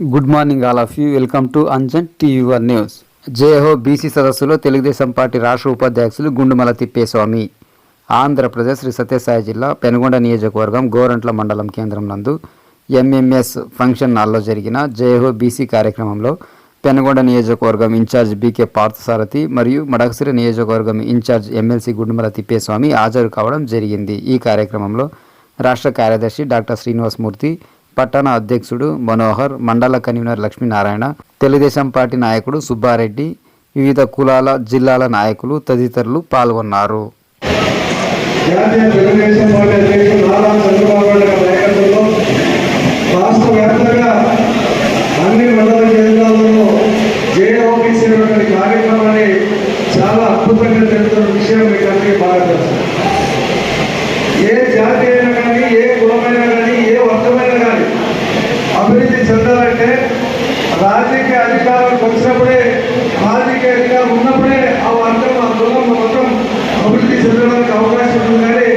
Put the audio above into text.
Good morning all of you welcome to Anjan TVR news Jayaho BC సదస్సులో Telugu Desam party రాష్ట్ర ఉపాధ్యక్షులు గుండుమల తిప్పేస్వామి. ఆంధ్రప్రదేశ్ శ్రీ సత్యసాయి జిల్లా పెనుగొండ నియోజకవర్గం గోరంట్ల మండలం కేంద్రం నందు ఎంఎంఎస్ ఫంక్షన్ హాల్లో జరిగిన జేహో బీసీ కార్యక్రమంలో పెనుగొండ నియోజకవర్గం ఇన్ఛార్జ్ బీకే పార్థసారథి మరియు మడకసిరి నియోజకవర్గం ఇన్ఛార్జ్ ఎమ్మెల్సీ గుండుమల తిప్పేస్వామి హాజరు కావడం జరిగింది. ఈ కార్యక్రమంలో రాష్ట్ర కార్యదర్శి డాక్టర్ శ్రీనివాసమూర్తి పట్టణ అధ్యక్షుడు మనోహర్ మండల కన్వీనర్ లక్ష్మీనారాయణ తెలుగుదేశం పార్టీ నాయకుడు సుబ్బారెడ్డి వివిధ కులాల జిల్లాల నాయకులు తదితరులు పాల్గొన్నారు. చాలా అద్భుతంగా జరుగుతుంది వచ్చినప్పుడే రాజకీయ అధికారం ఉన్నప్పుడే ఆ వర్గం ఆ కులం మొత్తం అభివృద్ధి చెందడానికి అవకాశం ఉంది కానీ